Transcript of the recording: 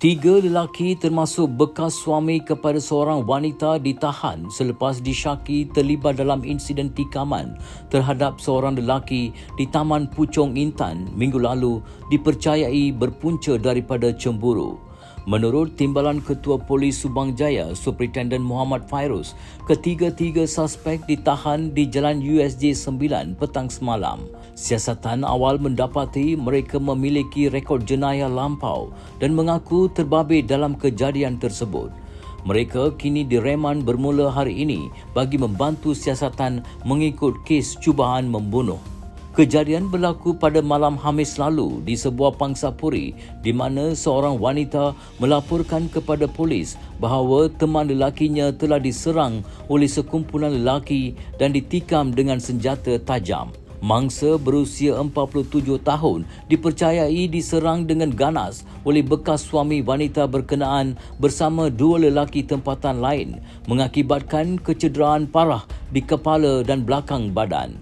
Tiga lelaki termasuk bekas suami kepada seorang wanita ditahan selepas disyaki terlibat dalam insiden tikaman terhadap seorang lelaki di Taman Puchong Intan minggu lalu dipercayai berpunca daripada cemburu. Menurut Timbalan Ketua Polis Subang Jaya, Superintendent Muhammad Fairuz, ketiga-tiga suspek ditahan di Jalan USJ 9 petang semalam. Siasatan awal mendapati mereka memiliki rekod jenayah lampau dan mengaku terbabit dalam kejadian tersebut. Mereka kini direman bermula hari ini bagi membantu siasatan mengikut kes cubaan membunuh. Kejadian berlaku pada malam Hamis lalu di sebuah pangsapuri di mana seorang wanita melaporkan kepada polis bahawa teman lelakinya telah diserang oleh sekumpulan lelaki dan ditikam dengan senjata tajam. Mangsa berusia 47 tahun dipercayai diserang dengan ganas oleh bekas suami wanita berkenaan bersama dua lelaki tempatan lain mengakibatkan kecederaan parah di kepala dan belakang badan.